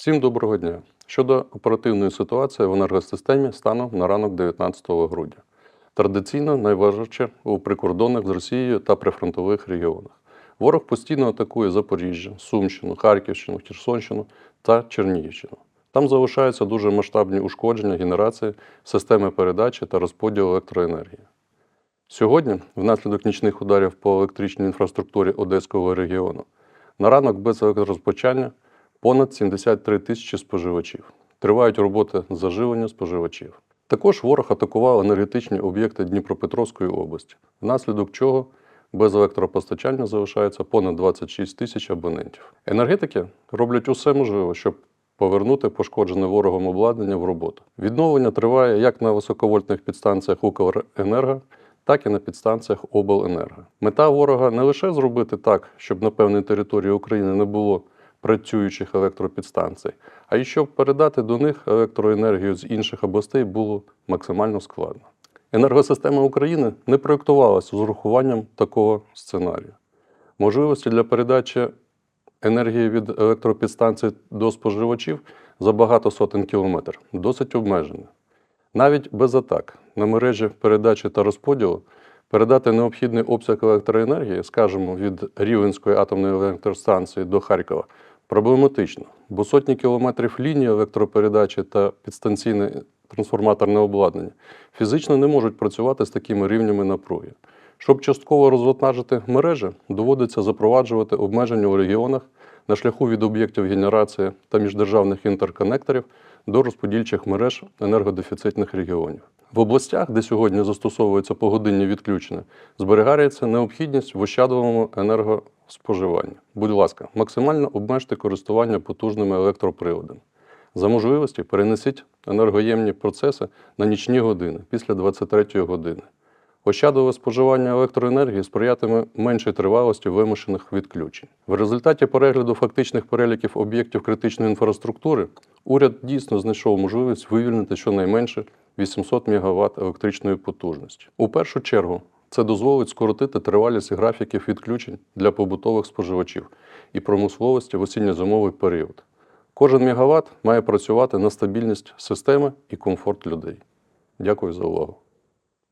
Всім доброго дня. Щодо оперативної ситуації в енергосистемі станом на ранок 19 грудня. Традиційно найважче у прикордонних з Росією та прифронтових регіонах. Ворог постійно атакує Запоріжжя, Сумщину, Харківщину, Херсонщину та Чернігівщину. Там залишаються дуже масштабні ушкодження генерації системи передачі та розподілу електроенергії. Сьогодні, внаслідок нічних ударів по електричній інфраструктурі Одеського регіону, на ранок без електрозпочання понад 73 тисячі споживачів. Тривають роботи заживлення споживачів. Також ворог атакував енергетичні об'єкти Дніпропетровської області, внаслідок чого без електропостачання залишається понад 26 тисяч абонентів. Енергетики роблять усе можливе, щоб повернути пошкоджене ворогом обладнання в роботу. Відновлення триває як на високовольтних підстанціях Укренерго, так і на підстанціях Обленерго. Мета ворога не лише зробити так, щоб на певній території України не було працюючих електропідстанцій, а щоб передати до них електроенергію з інших областей було максимально складно. Енергосистема України не проєктувалася з урахуванням такого сценарію. Можливості для передачі енергії від електропідстанцій до споживачів за багато сотень кілометрів досить обмежені. Навіть без атак на мережі передачі та розподілу передати необхідний обсяг електроенергії, скажімо, від Рівенської атомної електростанції до Харкова, проблематично, бо сотні кілометрів лінії електропередачі та підстанційне трансформаторне обладнання фізично не можуть працювати з такими рівнями напруги. Щоб частково розвантажити мережі, доводиться запроваджувати обмеження у регіонах на шляху від об'єктів генерації та міждержавних інтерконекторів до розподільчих мереж енергодефіцитних регіонів. В областях, де сьогодні застосовуються погодинні відключення, зберігається необхідність в ощадливому енергоспоживанні. Будь ласка, максимально обмежте користування потужними електроприводами. За можливості перенесіть енергоємні процеси на нічні години після 23 години. Ощадливе споживання електроенергії сприятиме меншій тривалості вимушених відключень. В результаті перегляду фактичних переліків об'єктів критичної інфраструктури уряд дійсно знайшов можливість вивільнити щонайменше 800 МВт електричної потужності. У першу чергу це дозволить скоротити тривалість графіків відключень для побутових споживачів і промисловості в осінньо-зимовий період. Кожен мегаватт має працювати на стабільність системи і комфорт людей. Дякую за увагу.